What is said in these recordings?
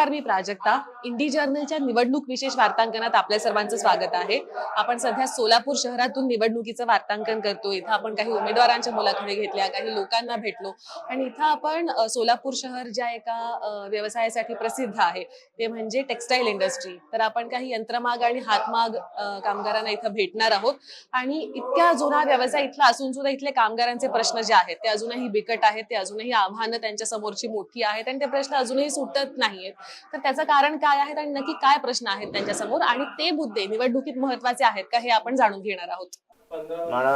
नमस्कार मी प्राजक्ता. इंडी जर्नलच्या निवडणूक विशेष वार्तांकनात आपल्या सर्वांचं स्वागत आहे. आपण सध्या सोलापूर शहरातून निवडणुकीचं वार्तांकन करतो इथं आपण काही उमेदवारांच्या मुलाखती घेतल्या काही लोकांना भेटलो. आणि इथं आपण सोलापूर शहर ज्या एका व्यवसायासाठी प्रसिद्ध आहे ते म्हणजे टेक्सटाईल इंडस्ट्री. तर आपण काही यंत्रमाग आणि हातमाग कामगारांना इथं भेटणार आहोत. आणि इतक्या जुना व्यवसाय इथला असून सुद्धा इथले कामगारांचे प्रश्न जे आहेत ते अजूनही बिकट आहेत ते अजूनही आव्हानं त्यांच्या समोरची मोठी आहेत आणि ते प्रश्न अजूनही सुटत नाहीयेत. तर त्याचं कारण काय आहे आणि नक्की काय प्रश्न आहेत त्यांच्यासमोर आणि ते मुद्दे निवडणुकीत महत्त्वाचे आहेत का हे आपण जाणून घेणार आहोत. मला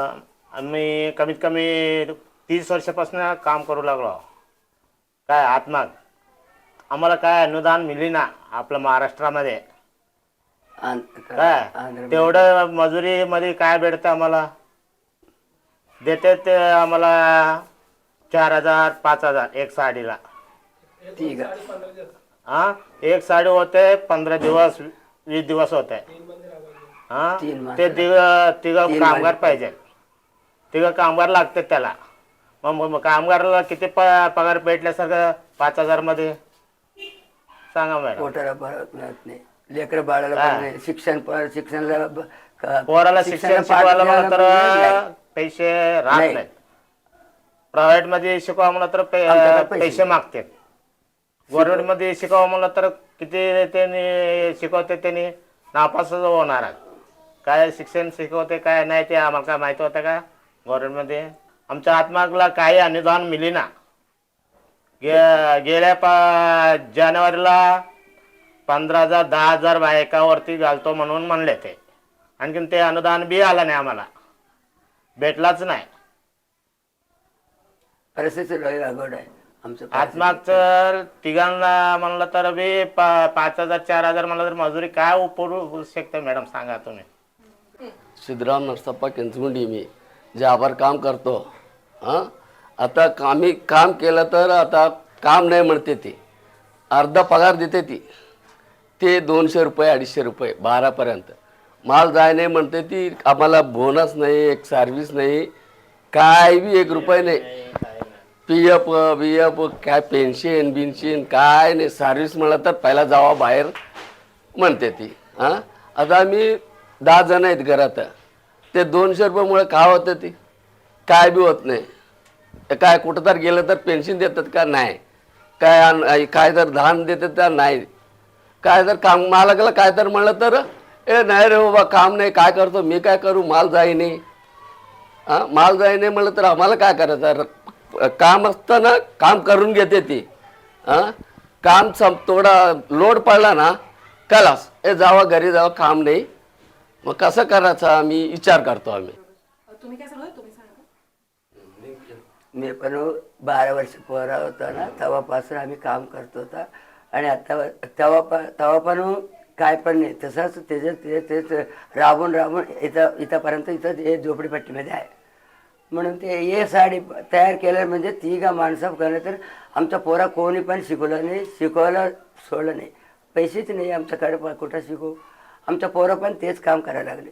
आम्ही कमीत कमी तीस वर्षापासून काम करू लागलो काय आत्माग आम्हाला काय अनुदान मिळली ना आपल्या महाराष्ट्रामध्ये. काय? तेवढं मजुरीमध्ये काय भेटतं आम्हाला? देते ते आम्हाला चार हजार पाच हजार एक साडीला. ठीक आहे. हा? एक साडी होते पंधरा दिवस वीस दिवस होते. हा? तीन माणसं. ते तिघ कामगार. पाहिजे. तिघ कामगार लागते त्याला. मग मग- मग कामगाराला किती प- पगार भेटल्यासारखं पाच हजारमध्ये सांगा मॅडम. पोटाला भरत मिळत नाही. लेकर बाळाला हा. नाही. शिक्षण पण शिक्षणाला ब- क- पोराला शिक्षण शिक्षणाला शिकवायला म्हणलं तर पैसे राहत नाही. नाहीत. प्रायव्हेटमध्ये शिकवा म्हणलं तर पे- आमच्याकडे पैसे पैसे मागतात. गव्हर्नमेंट शिकावं म्हणलं तर किती त्यांनी शिकवते त्यांनी? नापासच होणार. आहे. काय शिक्षण शिकवते काय नाही ते आम्हाला काय माहिती होतं का? गव्हर्नमेंट आमच्या आत्माला काही अनुदान मिली ना गे गेल्या पा जानेवारीला पंधरा हजार दहा हजार बायकावरती घालतो म्हणून म्हणले ते. आणखीन ते अनुदान बी आलं नाही आम्हाला. भेटलाच नाही. परिस्थिती लय अवघड आहे. आमचं आत्मागचं तिघांना म्हणलं तर बी पा- पाच हजार चार हजार म्हणलं तर मजुरी काय उपरू शकते मॅडम सांगा तुम्ही. सिद्धराम नरसप्पा केंचमुंडी मी ज्यावर काम करतो. हां? आता कामी काम केलं तर आता काम नाही म्हणते ती. अर्धा पगार देते ती. ते दोनशे रुपये अडीचशे रुपये बारापर्यंत माल जाय नाही म्हणते ती आम्हाला बोनस नाही एक सर्व्हिस नाही काय बी एक रुपये नाही पी एफ बी एफ काय पेन्शन बिन्शन काय नाही सर्व्हिस म्हणलं तर पहिला जावा बाहेर म्हणते ती हां? आता आम्ही दहा जण आहेत घरात. ते दोनशे रुपयामुळे काय होतं ती? काय बी होत नाही. काय कुठं तर गेलं तर पेन्शन देतात का? नाही. काय काय जर धान देतात का? नाही. काय जर काम मालकाला काय तर म्हणलं तर ए नाही रे बाबा काम नाही काय करतो? मी काय करू? माल जाई नाही. हां? माल जाई नाही म्हणलं तर आम्हाला काय करायचं? काम असताना काम करून घेते ती. हां? काम सम थोडा लोड पडला ना कलास ए जावा घरी जावा काम नाही. मग कसं करायचं? आम्ही विचार करतो आम्ही. तुम्ही काय सांगा तुम्ही सांगा. मी पण बारा वर्ष पोरा होता ना तेव्हापासून आम्ही काम करत होता. आणि आता तेव्हा पण तेव्हा पण काय पण नाही. तसंच त्याच्यात ते तेच राबून राबून इथं इथंपर्यंत इथं हे झोपडीपट्टीमध्ये आहे. म्हणून ते हे साडी तयार केलं म्हणजे ती का माणसं करणं तर आमचा पोरा कोणी पण शिकवलं नाही शिकवायला सोडलं नाही. पैसेच नाही आमच्याकडे प- कुठं शिकवू आमच्या पोरं पण तेच काम करायला लागले.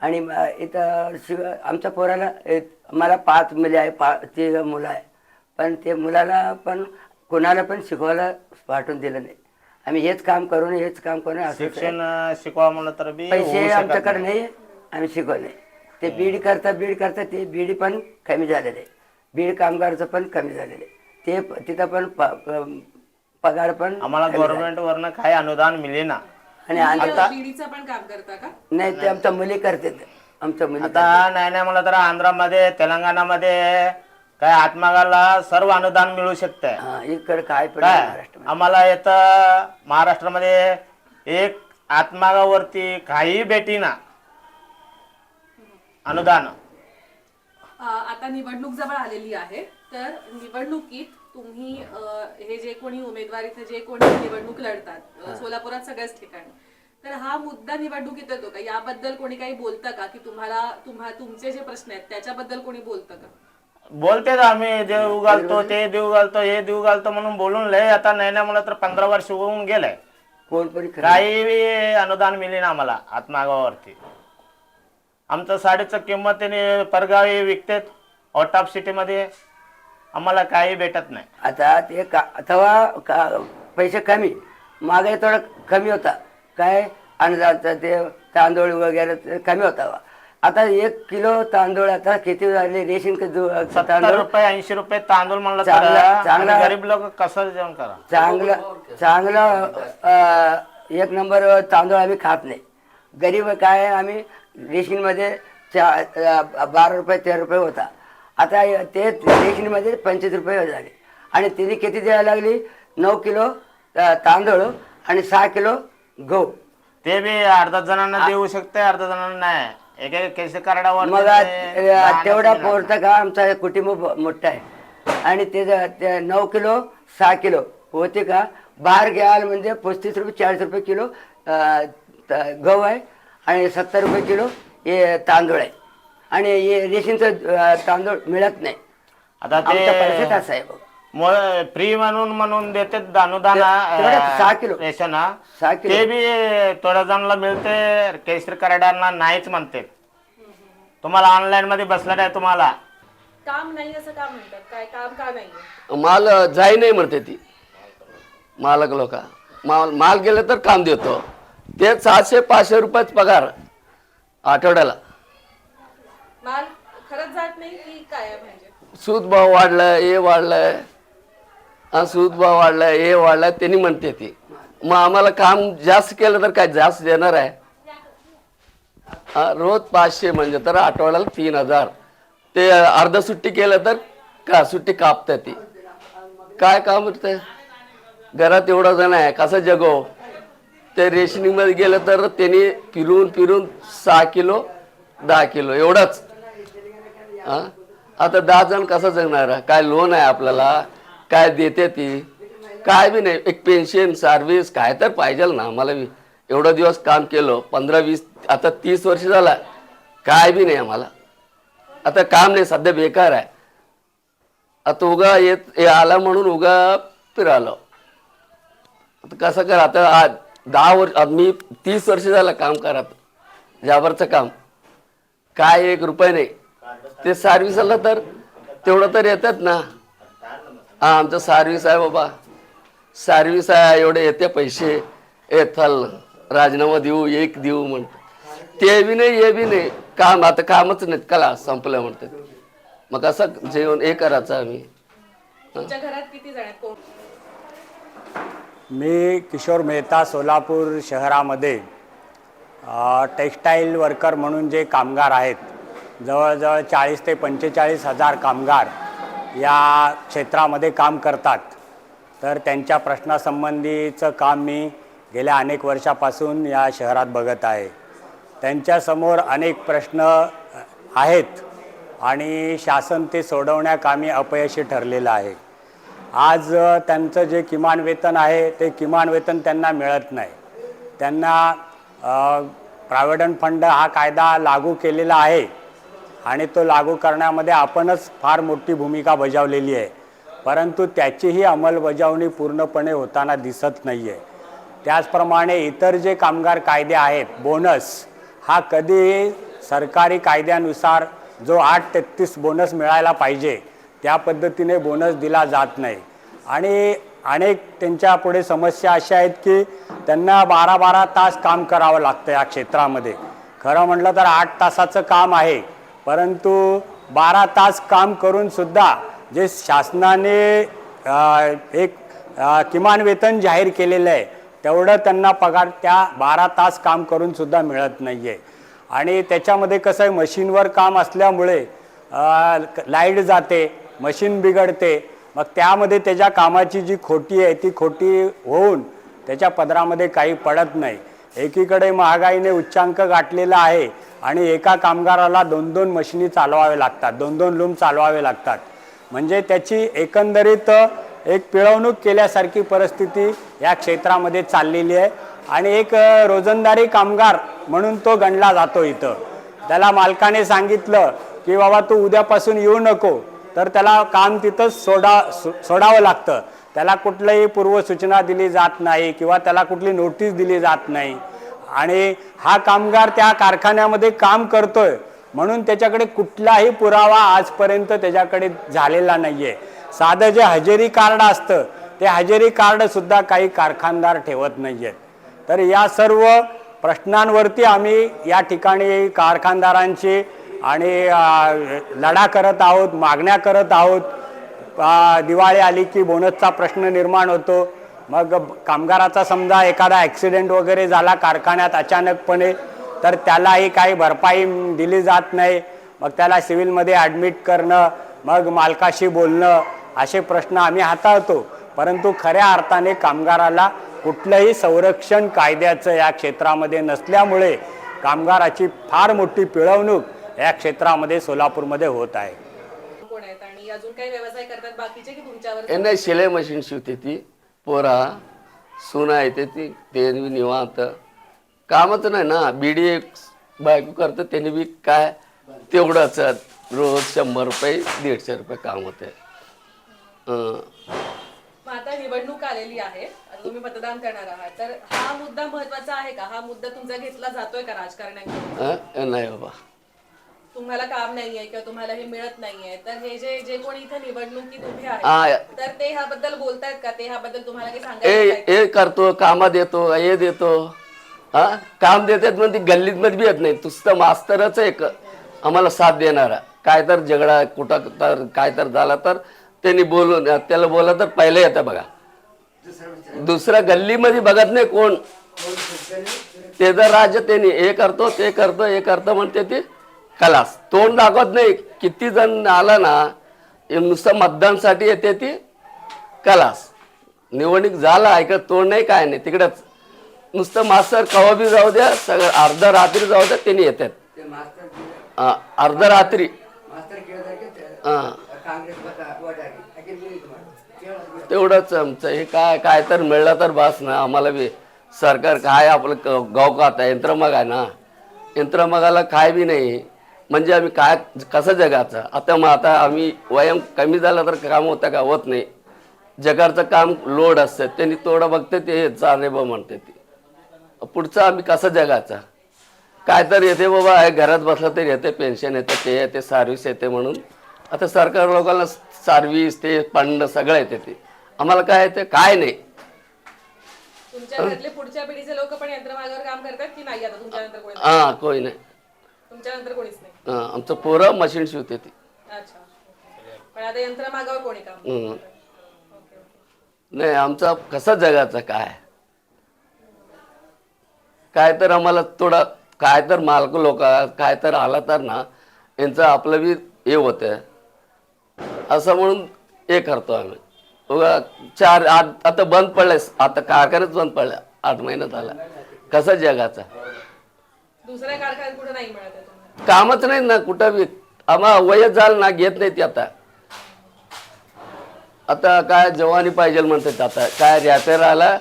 आणि इथं शिक आमच्या पोराला एक- मला पाच मुले आहे पा ते मुलं आहे. पण ते मुलाला पण कोणाला पण शिकवायला पाठवून दिलं नाही. आम्ही हेच काम करून हेच काम करून शिक्षण शिकवा म्हणलं तर पैसे आमच्याकडे नाही. नाही आम्ही शिकवले ते बीड करता बीड करता ते बीडी पण कमी झालेले. आहे. बीड कामगारचं पण कमी झालेलं. ते तिथं पण पगार पण आम्हाला. गव्हर्नमेंट वरनं काही अनुदान मिळे ना आणि आता बीडीचं पण काम करता का? नाही ते आमच्या मुली करतात. आमच्या मुली आता नाही नाही म्हणलं तर आंध्रामध्ये तेलंगणामध्ये काय आत्मागाला सर्व अनुदान मिळू शकते हा इकडे काय पण नाही काय? महाराष्ट्रामध्ये. आम्हाला येतं महाराष्ट्रामध्ये एक आत्मागावरती काही भेटी ना अनुदान. अ, आता निवडणूक जवळ आलेली आहे. तर निवडणुकीत तुम्ही अ, हे जे कोणी उमेदवार इथे जे कोणी निवडणूक लढतात अ, सोलापुरात सगळ्याच ठिकाणी. तर हा मुद्दा निवडणुकीत येतो का? याबद्दल कोणी काही बोलतं का? की तुम्हाला तुम्हा तुमचे जे प्रश्न आहेत त्याच्याबद्दल कोणी बोलतं का? बोलते ना आम्ही. देव घालतो ते देव घालतो हे देव घालतो म्हणून बोलून लय आता नाही नाही म्हणलं तर पंधरा वर्ष होऊन गेलंय. कोण पण खरं काही बी अनुदान मिळे ना आम्हाला आत्मागावावरती आमचं साडीचं किंमत त्याने परगावी विकतात आउट ऑफ सिटीमध्ये. आम्हाला काही भेटत नाही. आता ते का तेव्हा का पैसे कमी. महागाई थोडा कमी होता. काय? अन्नदानचा ते तांदूळ वगैरे ते कमी होता. आता एक किलो तांदूळ आता किती झाले? रेशन क- जो- सत्तर तांदूळ? रुपये ऐंशी रुपये तांदूळ म्हणलं तर चांगला- आणि चांगला- गरीब लोक कसं जेवण करा? चांगलं चांगलं अं, एक नंबर तांदूळ आम्ही खात नाही. गरीब काय आम्ही रेशनमध्ये चा बारा रुपये तेरा रुपये होता. आता ते रेशनमध्ये पंचवीस रुपये झाले आणि तिने किती द्यायला लागली? नऊ किलो तांदूळ आणि सहा किलो गहू. ते बी अर्धा जणांना देऊ शकते अर्धा जणांना नाही. एक एक केस कार्डावर मग तेवढा. पोरता का? आमचा कुटुंब मोठा आहे. आणि ते नऊ किलो सहा किलो होते का? बाहेर घ्याल म्हणजे पस्तीस रुपये चाळीस रुपये किलो गहू आहे. आणि सत्तर रुपये किलो हे तांदूळ आहे. आणि हे रेशनचं अं, तांदूळ मिळत नाही. आता आमच्या परिस्थिती ते असं आहे बघ. फ्री म्हणून म्हणून देते दानुदाना ते- सहा किलो. रेशन सहा किलो. ते बी थोड्या जणांना मिळते केसरी कार्डांना नाहीच म्हणते. तुम्हाला ऑनलाईन मध्ये बसलं नाही तुम्हाला. काम नाही असं का म्हणतात? काय काम का नाही? माल जाई नाही म्हणते ती. मालक लोक. माल माल गेले तर काम देतो. ते सहाशे पाचशे रुपयाच पगार. आठवड्याला. माल खरंच जात नाही की काय म्हणजे? सूद भाव वाढलाय हे वाढलाय. हा सूद भाव वाढलाय हे वाढलाय त्यांनी म्हणते ती. मग आम्हाला काम जास्त केलं तर काय जास्त देणार आहे? हा, रोज पाचशे म्हणजे तर आठवड्याला तीन हजार. ते अर्ध सुट्टी केलं तर का सुट्टी कापते ती. काय काम ते घरात एवढं जण आहे कसं जगो? ते रेशनिंगमध्ये गेलं तर त्यांनी फिरून फिरून सहा किलो दहा किलो एवढंच. हां? आता दहा जण कसं जगणार? काय लोन आहे आपल्याला? काय देते ती? काय बी नाही. एक पेन्शन सर्व्हिस काय तर पाहिजे ना. आम्हाला बी. एवढं दिवस काम केलं पंधरा वीस आता तीस वर्ष झाला. काय बी नाही आम्हाला. आता काम नाही सध्या बेकार आहे. आता उगा येत आला म्हणून उगा फिरालो आता कसं कर आता आज दहा वर्ष मी तीस वर्ष झालं काम करत. जाबरचं काम. काय एक रुपये नाही. ते सर्व्हिस आलं तर तेवढं तर येतात ना. हा आमचं सर्व्हिस आहे बाबा. सर्व्हिस आहे एवढे येते पैसे. ए चल राजीनामा देऊ एक देऊ म्हणतात. ते बी नाही हे बी नाही. काम आता कामच नाहीत. कला संपलं म्हणतात. मग असं जेवण हे करायचं आम्ही. तुमच्या घरात किती जण मी किशोर मेहता सोलापूर शहरामध्ये टेक्स्टाईल वर्कर म्हणून जे कामगार आहेत जवळजवळ चाळीस ते पंचेचाळीस हजार कामगार या क्षेत्रामध्ये काम करतात. तर त्यांच्या प्रश्नासंबंधीचं काम मी गेल्या अनेक वर्षापासून या शहरात बघत आहे. त्यांच्यासमोर अनेक प्रश्न आहेत आणि शासन ते सोडवण्याकामी अपयशी ठरलेलं आहे. आज त्यांचं जे किमान वेतन आहे ते किमान वेतन त्यांना मिळत नाही. त्यांना प्रॉव्हिडंट फंड हा कायदा लागू केलेला आहे आणि तो लागू करण्यामध्ये आपणच फार मोठी भूमिका बजावलेली आहे. परंतु त्याचीही अंमलबजावणी पूर्णपणे होताना दिसत नाही आहे त्याचप्रमाणे इतर जे कामगार कायदे आहेत बोनस हा कधी सरकारी कायद्यानुसार जो आठ तेहतीस बोनस मिळायला पाहिजे त्या पद्धतीने बोनस दिला जात नाही. आणि अनेक त्यांच्या पुढे समस्या अशा आहेत की त्यांना बारा बारा तास काम करावं लागतं या क्षेत्रामध्ये. खरं म्हटलं तर आठ तासाचं काम आहे. परंतु बारा तास काम करूनसुद्धा जे शासनाने एक किमान वेतन जाहीर केलेलं आहे तेवढं त्यांना पगार त्या बारा तास काम करूनसुद्धा मिळत नाही आहे आणि त्याच्यामध्ये कसं आहे मशीनवर काम असल्यामुळे लाइट जाते मशीन बिघडते मग त्यामध्ये त्याच्या कामाची जी खोटी आहे ती खोटी होऊन त्याच्या पदरामध्ये काही पडत नाही. एकीकडे महागाईने उच्चांक गाठलेला आहे आणि एका कामगाराला दोन दोन मशिनी चालवावे लागतात दोन दोन लूम चालवावे लागतात. म्हणजे त्याची एकंदरीत एक पिळवणूक केल्यासारखी परिस्थिती या क्षेत्रामध्ये चाललेली आहे. आणि एक रोजंदारी कामगार म्हणून तो गणला जातो इथं. त्याला मालकाने सांगितलं की बाबा तू उद्यापासून येऊ नको तर त्याला काम तिथंच सोडा सो- सोडावं लागतं. त्याला कुठलंही पूर्वसूचना दिली जात नाही किंवा त्याला कुठली नोटीस दिली जात नाही. आणि हा कामगार त्या कारखान्यामध्ये काम करतोय. म्हणून त्याच्याकडे कुठलाही पुरावा आजपर्यंत त्याच्याकडे झालेला नाही आहे साधं जे हजेरी कार्ड असतं ते हजेरी कार्डसुद्धा काही कारखानदार ठेवत नाही आहेत तर या सर्व प्रश्नांवरती आम्ही या ठिकाणी कारखानदारांची आणि लढा करत आहोत मागण्या करत आहोत. दिवाळी आली की बोनसचा प्रश्न निर्माण होतो. मग कामगाराचा समजा एखादा ॲक्सिडेंट वगैरे झाला कारखान्यात अचानकपणे तर त्यालाही काही भरपाई दिली जात नाही. मग त्याला सिव्हिलमध्ये ॲडमिट करणं मग मालकाशी बोलणं असे प्रश्न आम्ही हाताळतो. परंतु खऱ्या अर्थाने कामगाराला कुठलंही संरक्षण कायद्याचं या क्षेत्रामध्ये नसल्यामुळे कामगाराची फार मोठी पिळवणूक या क्षेत्रामध्ये सोलापूरमध्ये होत आहे. कोण आहेत? आणि अजून काही व्यवसाय करतात बाकीचे की तुमच्यावर? यांना शिलाई मशीन शिवते ती. पोरा सुना येते ती ते बी निवांत. कामच नाही ना. बिडी एक बायको करतं त्याने बी काय? तेवढंच. रोज शंभर रुपये दीडशे रुपये काम होते. हं. मग आता निवडणूक आलेली आहे तुम्ही मतदान करणार आहात. तर हा मुद्दा महत्त्वाचा आहे का? हा मुद्दा तुमचा घेतला जातोय का राजकारण्यांकडून? हं? नाही बाबा. तुम्हाला काम नाहीये किंवा तुम्हाला हे मिळत नाहीये तर हे जे जे कोणी इथं निवडणुकीत उभे. आहेत तर ते ह्याबद्दल बोलतायत का? ते ह्याबद्दल तुम्हाला काही सांगायचं करतो कामा देतो हे देतो. हा? काम देतात म्हणजे गल्लीत मध्ये बी येत नाही. नुसतं मास्तरच एक. आम्हाला साथ देणारा. काय तर झगडा कुठं तर काय तर झाला तर त्यांनी बोलून त्याला बोला तर पहिले येतं बघा. दुसऱ्या गल्लीमध्ये बघत नाही कोण. ते जर राज्य त्यांनी हे करतो ते करतो हे करतो म्हणते ते. कलास. तोंड दाखवत नाही. किती जण आला ना नुसतं मतदानसाठी येते ती कलास. निवडणूक झाला ऐकत तोंड नाही काय नाही. तिकडंच. नुसतं मास्तर कवा बी जाऊ द्या सगळं अर्ध रात्री जाऊ द्या त्यांनी येतात. हा, अर्ध रात्री. हा. तेवढंच आमचं हे काय काय तर मिळलं तर बस ना. आम्हाला बी सरकार काय आपलं गावकात आहे. यंत्रमग आहे ना. यंत्रमगाला काय बी नाही. म्हणजे आम्ही काय कसं जगाचं आता मग आता आम्ही वयम कमी झालं तर काम होतं का? होत नाही. जगाचं काम लोड असतं. त्यांनी थोडं बघते ते चालणे बा म्हणते ते. पुढचं आम्ही कसं जगाचं काय तर येते बाबा हे घरात बसलं तरी येते पेन्शन येतं ते येते सर्व्हिस येते म्हणून. आता सरकार लोकांना सर्व्हिस ते फंड सगळं येते ते. आम्हाला काय येते? काय नाही. तुमच्या घरातले पुढच्या पिढीचे लोक पण यंत्रमागावर काम करतात की नाही आता तुमच्यानंतर हां कोणी नाही. तुमच्यानंतर कोणीच नाही. हां आमचं पोरं मशीन शिवते ती. अच्छा. पण आता यंत्रमागावर कोणी काम हं. नाही आमचा कसं जगाचं काय? काय तर आम्हाला थोडं काय तर मालक लोक काय तर आला तर ना यांचं आपलं बी हे होतं असं म्हणून हे करतो आम्ही. उगा चार आठ आता बंद पडलंय आता कारखान्याच बंद पडल्या आठ महिन्यात झाला. कसं जगाचा? दुसऱ्या कारखान्यात कुठे नाही मिळत आहे कामच नाही ना कुठं आम्हा वयच झालं ना घेत नाही ती आता. आता काय जवानी पाहिजे म्हणतात आता. काय रॅपेर आला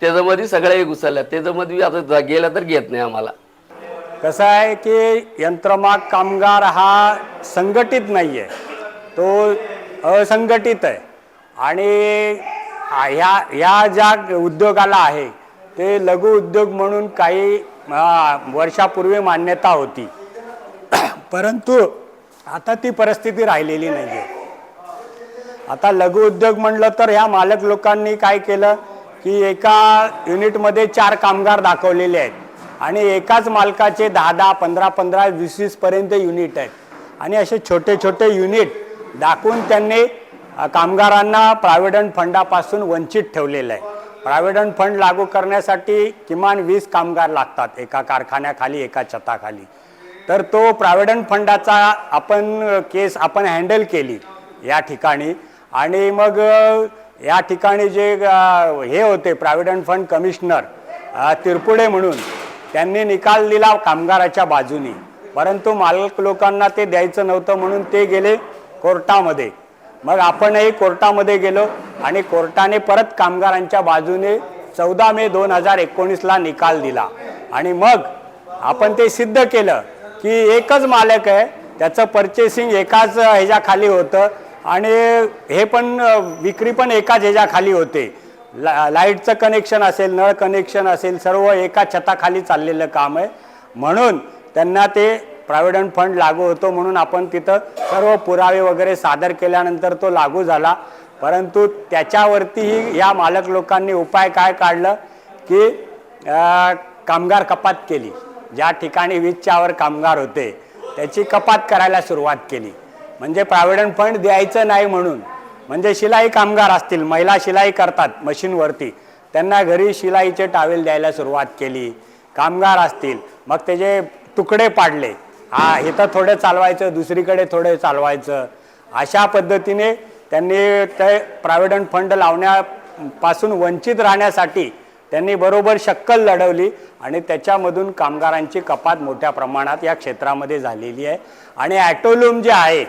त्याच्यामध्ये सगळ्याही घुसल्या. त्याच्यामध्ये आता जा- गेलं तर घेत नाही आम्हाला. कसं आहे की यंत्रमाग कामगार हा संघटित नाही आहे तो असंघटित आहे. आणि ह्या ह्या ज्या उद्योगाला आहे ते लघु उद्योग म्हणून काही वर्षापूर्वी मान्यता होती. परंतु आता ती परिस्थिती राहिलेली नाही आहे आता लघु उद्योग म्हणलं तर ह्या मालक लोकांनी काय केलं की एका युनिटमध्ये चार कामगार दाखवलेले आहेत आणि एकाच मालकाचे दहा दहा पंधरा पंधरा वीस वीसपर्यंत युनिट आहेत. आणि असे छोटे छोटे युनिट दाखवून त्यांनी कामगारांना प्रॉव्हिडंट फंडापासून वंचित ठेवलेलं आहे. प्रॉव्हिडंट फंड लागू करण्यासाठी किमान वीस कामगार लागतात एका कारखान्याखाली एका छताखाली. तर तो प्रॉव्हिडंट फंडाचा आपण केस आपण हँडल केली या ठिकाणी. आणि मग या ठिकाणी जे हे होते प्रॉव्हिडंट फंड कमिशनर तिरपुडे म्हणून त्यांनी निकाल दिला कामगाराच्या बाजूनी. परंतु मालक लोकांना ते द्यायचं नव्हतं म्हणून ते गेले कोर्टामध्ये. मग आपणही कोर्टामध्ये गेलो आणि कोर्टाने परत कामगारांच्या बाजूने चौदा मे दोन हजार एकोणीसला निकाल दिला. आणि मग आपण ते सिद्ध केलं. की एकच मालक आहे त्याचं पर्चेसिंग एकाच ह्याच्याखाली होतं आणि हे पण विक्री पण एकाच ह्याच्याखाली होते. ला लाईटचं कनेक्शन असेल नळ कनेक्शन असेल सर्व एका छताखाली चाललेलं काम आहे. म्हणून त्यांना ते प्रॉव्हिडंट फंड लागू होतो म्हणून आपण तिथं सर्व पुरावे वगैरे सादर केल्यानंतर तो लागू झाला. परंतु त्याच्यावरतीही या मालक लोकांनी उपाय काय काढलं की कामगार कपात केली. ज्या ठिकाणी वीजच्यावर कामगार होते त्याची कपात करायला सुरुवात केली. म्हणजे प्रॉव्हिडंट फंड द्यायचं नाही म्हणून. म्हणजे शिलाई कामगार असतील महिला शिलाई करतात मशीनवरती त्यांना घरी शिलाईचे टावेल द्यायला सुरुवात केली. कामगार असतील मग त्याचे तुकडे पाडले हा इथं थोडं चालवायचं दुसरीकडे थोडं चालवायचं. अशा पद्धतीने त्यांनी ते प्रॉव्हिडंट फंड लावण्यापासून वंचित राहण्यासाठी त्यांनी बरोबर शक्कल लढवली आणि त्याच्यामधून कामगारांची कपात मोठ्या प्रमाणात या क्षेत्रामध्ये झालेली आहे. आणि ॲटोलूम जे आहे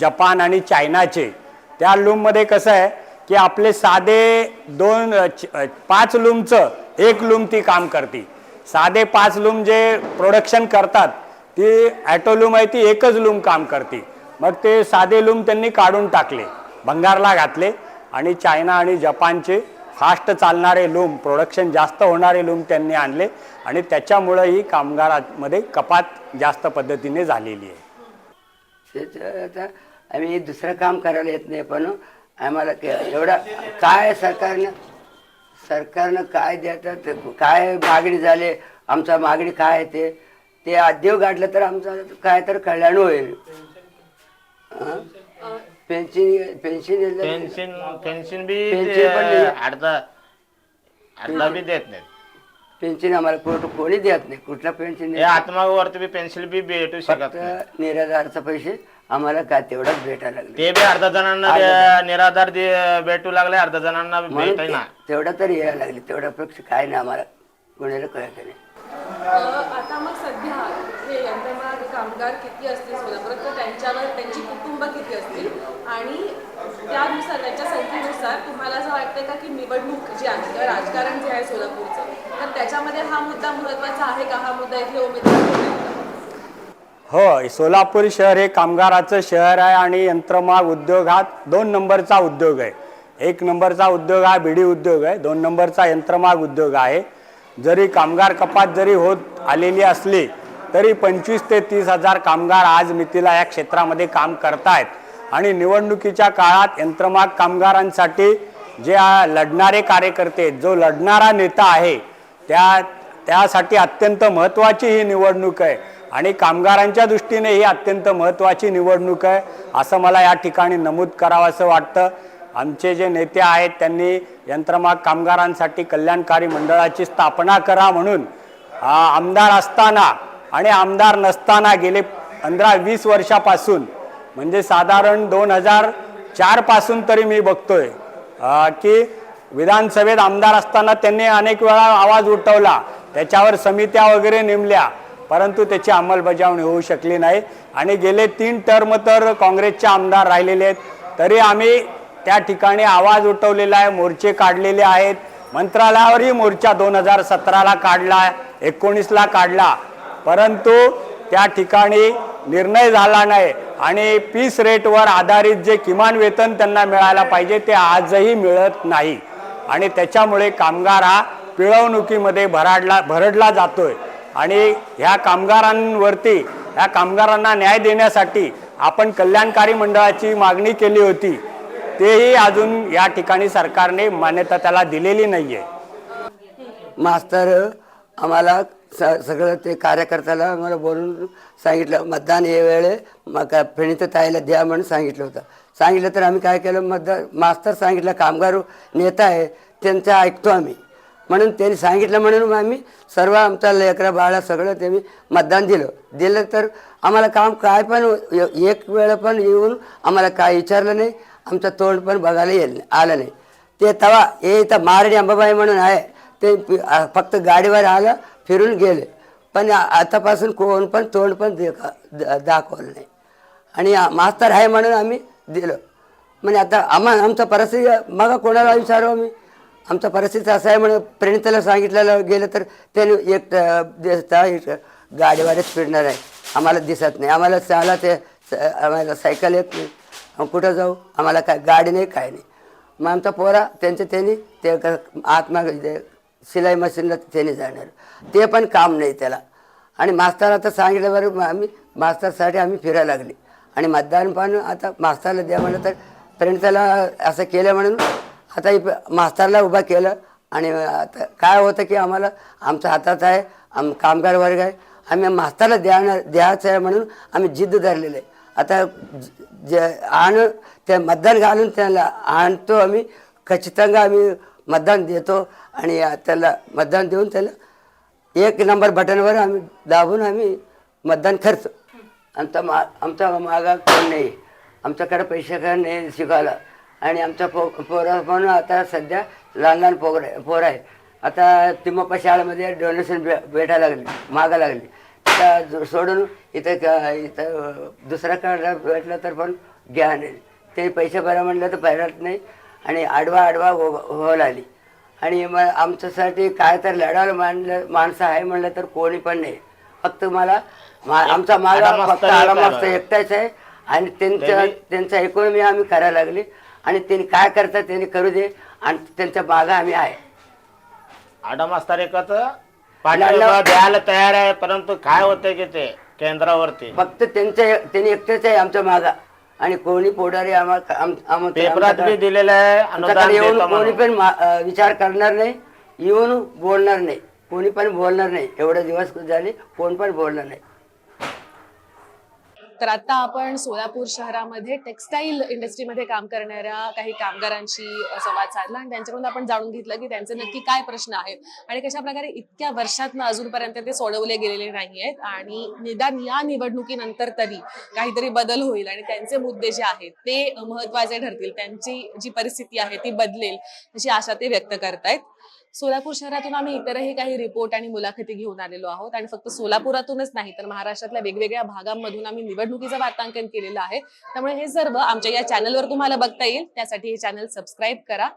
जपान आणि चायनाचे त्या लूममध्ये कसं आहे की आपले साधे दोन पाच लूमचं एक लूम ती काम करते. साधे पाच लूम जे प्रोडक्शन करतात ती ॲटोलूम आहे ती एकच लूम काम करते. मग ते साधे लूम त्यांनी काढून टाकले भंगारला घातले आणि चायना आणि जपानचे फास्ट चालणारे लूम प्रोडक्शन जास्त होणारे लूम त्यांनी आणले आणि त्याच्यामुळं ही कपात जास्त पद्धतीने झालेली आहे. आता आम्ही दुसरं काम करायला येत नाही पण आम्हाला के- एवढा काय सरकारनं सरकारनं काय द्यायचं ते काय मागणी झाले आमचा मागणी काय आहे ते ते अद्यव गाठलं तर आमचं काय तर कल्याण होईल. Pension pension pension pension B pension पण नाही. अर्धा अर्धा बी देत नाहीत पेन्शन आम्हाला कुठं कोणी देत नाही कुठला पेन्शन हे आत्मावरती बी पेन्सिल बी भेटू शकत नाही निराधारचं पैसे आम्हाला काय तेवढाच भेटायला लागले ते बी अर्धा जणांना ते निराधार दे- भेटू लागले अर्धा जणांना म्हणून भेटाय ना ते- तेवढं तरी यायला लागले तेवढ्यापेक्षा काय नाही आम्हाला कोणाला कळत नाही आता मग सध्या कामगार किती असतील सोलापुरात? तर त्यांच्यावर त्यांची कुटुंब किती असतील? आणि त्यानुसार त्यांच्या संख्येनुसार तुम्हाला असं वाटतं का की निवडणूक जी आहे किंवा राजकारण जे आहे सोलापूरचं तर त्याच्यामध्ये हा मुद्दा महत्त्वाचा आहे का? हा मुद्दा इथले उमेदवार हो सोलापूर शहर हे कामगाराचं शहर आहे आणि यंत्रमाग उद्योग हा दोन नंबरचा उद्योग आहे. एक नंबरचा उद्योग हा बिडी उद्योग आहे दोन नंबरचा यंत्रमाग उद्योग आहे. जरी कामगार कपात जरी होत आलेली असली तरी पंचवीस ते तीस हजार कामगार आज मितीला या क्षेत्रामध्ये काम करतायत. आणि निवडणुकीच्या काळात यंत्रमाग कामगारांसाठी जे लढणारे कार्यकर्ते जो लढणारा नेता आहे त्या त्यासाठी अत्यंत महत्त्वाची ही निवडणूक आहे. आणि कामगारांच्या दृष्टीने ही अत्यंत महत्त्वाची निवडणूक आहे असं मला या ठिकाणी नमूद करावंसं वाटतं. आमचे जे नेते आहेत त्यांनी यंत्रमाग कामगारांसाठी कल्याणकारी मंडळाची स्थापना करा म्हणून आमदार असताना आणि आमदार नसताना गेले पंधरा वीस वर्षापासून म्हणजे साधारण दोन हजार चारपासून तरी मी बघतोय की विधानसभेत आमदार असताना त्यांनी अनेक वेळा आवाज उठवला त्याच्यावर समित्या वगैरे नेमल्या परंतु त्याची अंमलबजावणी होऊ शकली नाही. आणि गेले तीन टर्म तर काँग्रेसचे आमदार राहिलेले आहेत तरी आम्ही त्या ठिकाणी आवाज उठवलेला आहे मोर्चे काढलेले आहेत. मंत्रालयावरही मोर्चा दोन हजार सतराला काढला एकोणीसला काढला. परंतु त्या ठिकाणी निर्णय झाला नाही. आणि पीस रेटवर आधारित जे किमान वेतन त्यांना मिळायला पाहिजे ते आजही मिळत नाही. आणि त्याच्यामुळे कामगार हा पिळवणुकीमध्ये भराडला भरडला जातोय. आणि ह्या कामगारांवरती ह्या कामगारांना न्याय देण्यासाठी आपण कल्याणकारी मंडळाची मागणी केली होती. तेही अजून या ठिकाणी सरकारने मान्यता त्याला दिलेली नाही आहे मास्तर आम्हाला स सगळं ते कार्यकर्त्याला आम्हाला बोलून सांगितलं मतदान हे वेळे मग प्रणित ताईला द्या म्हणून सांगितलं होतं. सांगितलं तर आम्ही काय केलं मतदान मास्तर सांगितलं कामगार नेता आहे त्यांचं ऐकतो आम्ही. म्हणून त्यांनी सांगितलं म्हणून मग आम्ही सर्व आमचा लेकरा बाळा सगळं त्यांनी मतदान दिलं. दिलं तर आम्हाला काम काय पण एक वेळ पण येऊन आम्हाला काय विचारलं नाही आमचं तोंड पण बघायला येईल आलं नाही. ते तवा हे इथं मारडी अंबाबाई म्हणून आहे ते फक्त गाडीवर आलं फिरून गेले. पण आतापासून कोण पण तोंड पण देखा द- दाखवलं नाही. आणि मास्तर आहे म्हणून आम्ही दिलं. म्हणजे आता आम्हा आमचा परिस्थिती मग कोणाला विचारू आम्ही आमचा परिस्थिती असं आहे म्हणून प्रणिताला सांगितलेलं गेलं तर त्याने एक दिसता एक गाडीवरच फिरणार आहे. आम्हाला दिसत नाही. आम्हाला चाला ते आम्हाला सायकल येत नाही. मग कुठं जाऊ? आम्हाला काय गाडी नाही काय नाही. मग आमचा पोरा त्यांच्या त्यांनी ते आत्मा शिलाई मशीनला त्याने जाणार. ते पण काम नाही त्याला. आणि मास्तरला तर सांगितल्यावर आम्ही मास्तरसाठी आम्ही फिरायला लागले. आणि मतदान पण आता मास्तरला द्या म्हणलं तर पर्यंत त्याला असं केलं म्हणून आता मास्तरला उभा केलं. आणि आता काय होतं की आम्हाला आमच्या हातात आहे आम कामगार वर्ग आहे. आम्ही मास्तरला द्याणार द्यायचं आहे म्हणून आम्ही जिद्द धरलेले आहे. आता जे आण ते मतदान घालून त्याला आणतो आम्ही. खचिతంగా आम्ही मतदान देतो आणि त्याला मतदान देऊन त्याला एक नंबर बटनवर आम्ही दाबून आम्ही मतदान करतो. आमचा मा आमचा मागा कोण नाही. आमच्याकडे पैसे काय नाही शिकायला. आणि आमच्या पो पोरं पण आता सध्या लहान लहान पोर पोरं आहे आता तिमप्पा शाळेमध्ये डोनेशन भे भेटायला लागली मागा लागली. त्या जो- सोडून इथं इथं दुसऱ्याकडे भेटलं तर पण घ्या नाही. ते पैसे भरा म्हणलं तर भरत नाही. आणि आडवा आडवा हो हो लागली. आणि मग आमच्यासाठी काय तर लढायला मानलं माणसं आहे म्हणलं तर कोणी पण नाही. फक्त मला मा- आमचा मागा आडा फक्त आहे. एकटाच आहे. आणि त्यांच्या त्यांचा इकॉनॉमी आम्ही करायला लागली. आणि त्यांनी काय करतात त्यांनी करू दे. आणि त्यांच्या मागा आम्ही आहे. आडा मास्तर एकच पाठिंबा द्यायला तयार आहे परंतु काय होतंय की ते केंद्रावरती? फक्त त्यांच्या त्यांनी एकटेच आहे आमच्या मागा. आणि कोणी पोडारी आम्हाला आम- आम- पेपरात बी आमच्याकडे- दिलेलं आहे अनुदान येऊन देतो कोणी म्हणून. पण मा- अं, विचार करणार नाही येऊन बोलणार नाही. कोणी पण बोलणार नाही. एवढे दिवस झाले कोण पण बोलणार नाही. तर आता आपण सोलापूर शहरामध्ये टेक्सटाईल इंडस्ट्रीमध्ये काम करणाऱ्या काही कामगारांशी संवाद साधला आणि त्यांच्याकडून आपण जाणून घेतलं की त्यांचे नक्की काय प्रश्न आहेत आणि कशा प्रकारे इतक्या वर्षातनं अजूनपर्यंत ते सोडवले गेलेले नाही आहेत आणि निदान या निवडणुकीनंतर तरी काहीतरी बदल होईल आणि त्यांचे मुद्दे जे आहेत ते महत्त्वाचे ठरतील त्यांची जी परिस्थिती आहे ती बदलेल अशी आशा ते व्यक्त करतायत. सोलापूर शहरातून आम्ही इतरही काही रिपोर्ट आणि मुलाखती घेऊन आलेलो आहोत. आणि फक्त सोलापुरातूनच नाही तर महाराष्ट्रातल्या वेगवेगळ्या भागांमधून आम्ही निवडणुकीचं वार्तांकन केलेलं आहे. त्यामुळे हे सर्व आमच्या या चॅनलवर तुम्हाला बघता येईल. त्यासाठी हे चॅनल सबस्क्राईब करा.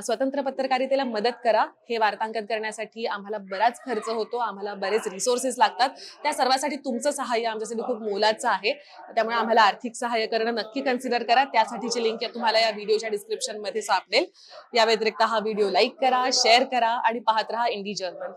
स्वतंत्र पत्रकारितेला मदत करा. हे वार्तांकन करण्यासाठी आम्हाला बराच खर्च होतो. आम्हाला बरेच रिसोर्सेस लागतात. त्या सर्वासाठी तुमचं सहाय्य आमच्यासाठी खूप मोलाचं आहे. त्यामुळे आम्हाला आर्थिक सहाय्य करणं नक्की कन्सिडर करा. त्यासाठीची लिंक तुम्हाला या व्हिडिओच्या डिस्क्रिप्शनमध्ये सापडेल. या व्यतिरिक्त हा व्हिडिओ लाईक करा शेअर करा आणि पाहत राहा इंडी जर्नल